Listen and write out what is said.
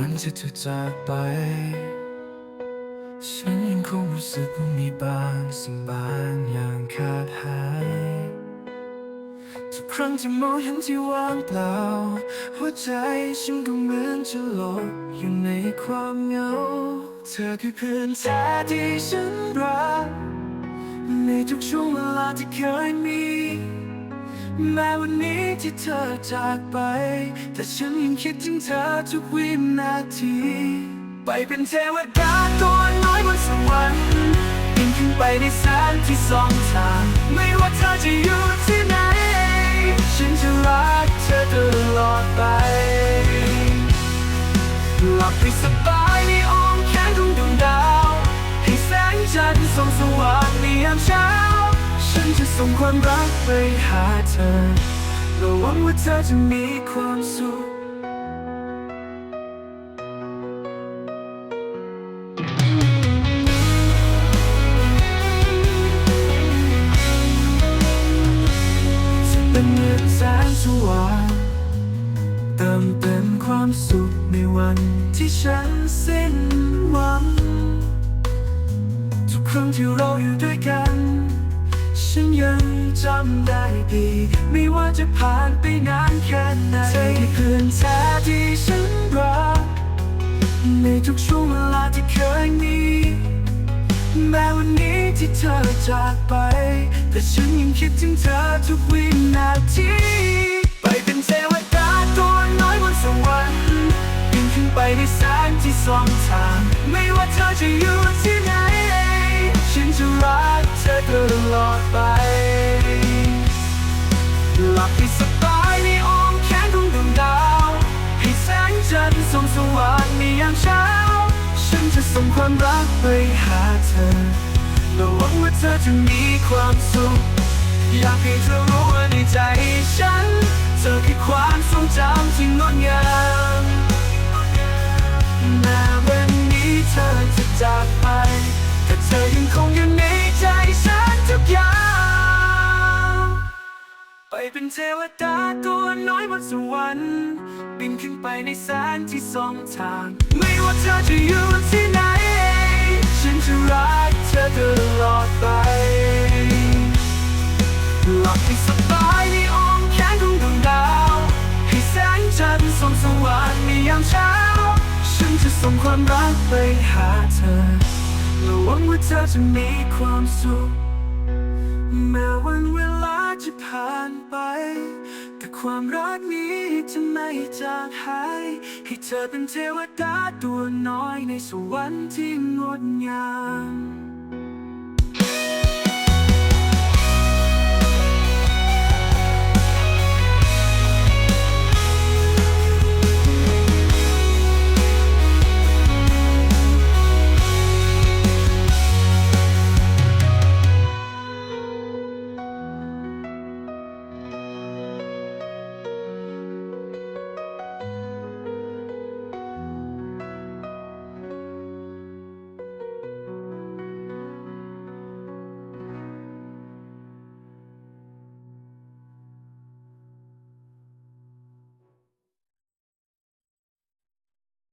วันที่เธอจากไป ฉันยังคงรู้สึกว่ามีบางสิ่งบางอย่างขาดหายทุกครั้งที่มองเห็นที่ว่างเปล่า หัวใจฉันก็เหมือนจะหลบอยู่ในความเหงา เธอคือเพื่อนแท้ที่ฉันรักในทุกช่วงเวลาที่เคยมี แม้วันนี้ที่เธอจากไป แต่ฉันยังคิดถึงเธอทุกวินาที ไปเป็นเทวดาตัวน้อยบนสวรรค์บินขึ้นไปในแสนที่สองทาง ไม่ว่าเธอจะอยู่ที่ไหน ฉันจะรักเธอตลอดไป หลับให้สบายในอ้อมแขนของดวงดาว ให้แสงจันทร์ส่องสว่างในยามเช้าฉันจ ส่งความรักไปหาเธอและหวังว่าเธอจะมีความสุขจะเป็นเหมือนแสงสว่างเติมเต็มความสุขในวันที่ฉันสิ้นหวัง ทุกครั้งที่เราอยู่ด้วยกัน ฉันยังจำได้ดี ไม่ว่าจะผ่านไปนานแค่ไหนเธอคือเพื่อนแท้ที่ฉันรัก ในทุกช่วงเวลาที่เคยมี แม้วันนี้ที่เธอจากไป แต่ฉันยังคิดถึงเธอทุกวินาที ไปเป็นเทวดาตัวน้อยบนสวรรค์บินขึ้นไปในแสงที่สองทาง ไม่ว่าเธอจะอยู่ที่ไหน ลับให้สบายในอ้อมแขนของดวงดาว ให้แสงจันทร์ส่องสว่างในยามเช้า ฉันจะส่งความรักไปหาเธอและหวังว่าเธอจะมีความสุข อยากให้เธอรู้ว่าในใจฉัน เธอคือความทรงจำที่งดงามแม้วันนี้เธอจะจากไป แต่เธอยังคง เป็นเทวดาตัวน้อยบนสวรรค์บินขึ้นไปในแสนที่สองทาง ไม่ว่าเธอจะอยู่ที่ไหน ฉันจะรักเธอตลอดไปหลับให้สบายในอ้อมแขนของดวงดาว ให้แสงจันทร์ส่องสว่างในยามเช้า ฉันจะส่งความรักไปหาเธอและหวังว่าเธอจะมีความสุขแม้วันเวลา จะผ่านไป แต่ความรักนี้จะไม่จางหาย ให้เธอเป็นเทวดาตัวน้อยในสวรรค์ที่งดงาม